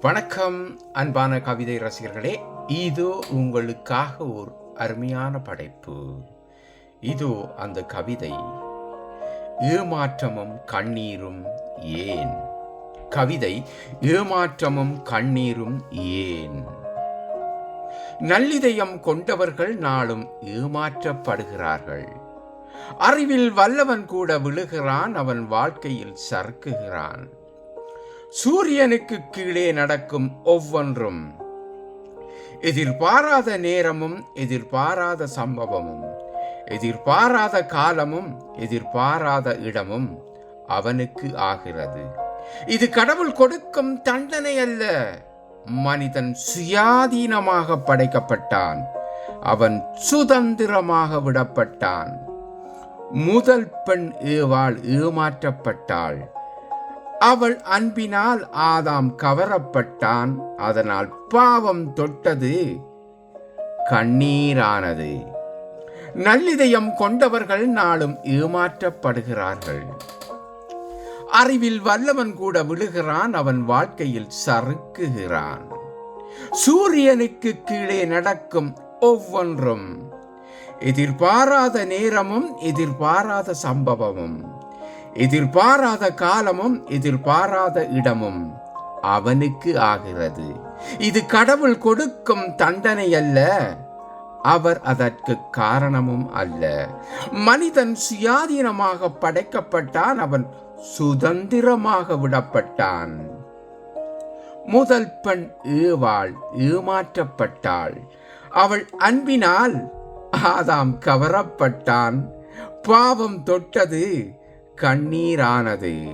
வணக்கம் அன்பான கவிதை ரசிகர்களே. இதோ உங்களுக்காக ஒரு அருமையான படைப்பு. இதோ அந்த கவிதை. ஏமாற்றமும் கண்ணீரும் ஏன்? கவிதை ஏமாற்றமும் கண்ணீரும் ஏன்? நல்லிதயம் கொண்டவர்கள் நாளும் ஏமாற்றப்படுகிறார்கள். அறிவில் வல்லவன் கூட விழுகிறான் அவன் வாழ்க்கையில் சறுக்குகிறான். சூரியனுக்கு கீழே நடக்கும் ஒவ்வொன்றும். எதிர்பாராத நேரமும் எதிர்பாராத சம்பவமும் எதிர்பாராத காலமும் எதிர்பாராத இடமும் அவனுக்கு ஆகிறது. இது கடவுள் கொடுக்கும் தண்டனை அல்ல. மனிதன் சுயாதீனமாக படைக்கப்பட்டான். அவன் சுதந்திரமாக விடப்பட்டான். முதல் பெண் ஏவாள் ஏமாற்றப்பட்டாள். அவள் அன்பினால் ஆதாம் கவரப்பட்டான். அதனால் பாவம் தொட்டது கண்ணீரானது. நல்லிதயம் கொண்டவர்கள் நாளும் ஏமாற்றப்படுகிறார்கள். அறிவில் வல்லவன் கூட விழுகிறான் அவன் வாழ்க்கையில் சறுக்குகிறான். சூரியனுக்கு கீழே நடக்கும் ஒவ்வொன்றும் எதிர்பாராத நேரமும் எதிர்பாராத சம்பவமும். எதிர்பாராத காலமும் எதிர்பாராத இடமும் அவனுக்கு ஆகிறது. இது கடவுள் கொடுக்கும் தண்டனை அல்ல அவர் அதற்கு காரணமும் அல்ல. மனிதன் சுயாதீனமாக படைக்கப்பட்டான் அவன் சுதந்திரமாக விடப்பட்டான். முதல் பெண் ஏவாள் ஏமாற்றப்பட்டாள். அவள் அன்பினால் ஆதாம் கவரப்பட்டான். பாவம் தொட்டது கண்ணீரானது.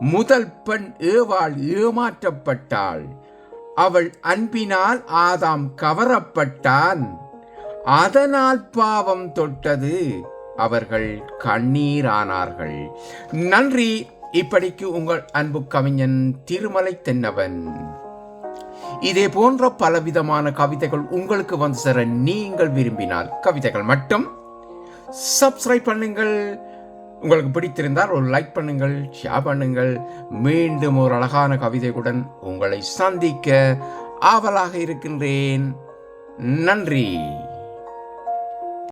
முதல் பெண் ஏவாள் ஏமாற்றப்பட்டாள். அவள் அன்பினால் ஆதாம் கவரப்பட்டான். அதனால் பாவம் தொட்டது. அவர்கள் கண்ணீரானார்கள். நன்றி. இப்படிக்கு உங்கள் அன்பு கவிஞன் திருமலை தென்னவன். இதே போன்ற பலவிதமான கவிதைகள் உங்களுக்கு வந்து சேர நீங்கள் விரும்பினால் கவிதைகள் மட்டும். சப்ஸ்கிரைப் பண்ணுங்கள். உங்களுக்கு பிடித்திருந்தால் ஒரு லைக் பண்ணுங்கள் ஷேர் பண்ணுங்கள். மீண்டும் ஒரு அழகான கவிதையுடன் உங்களை சந்திக்க ஆவலாக இருக்கின்றேன். நன்றி.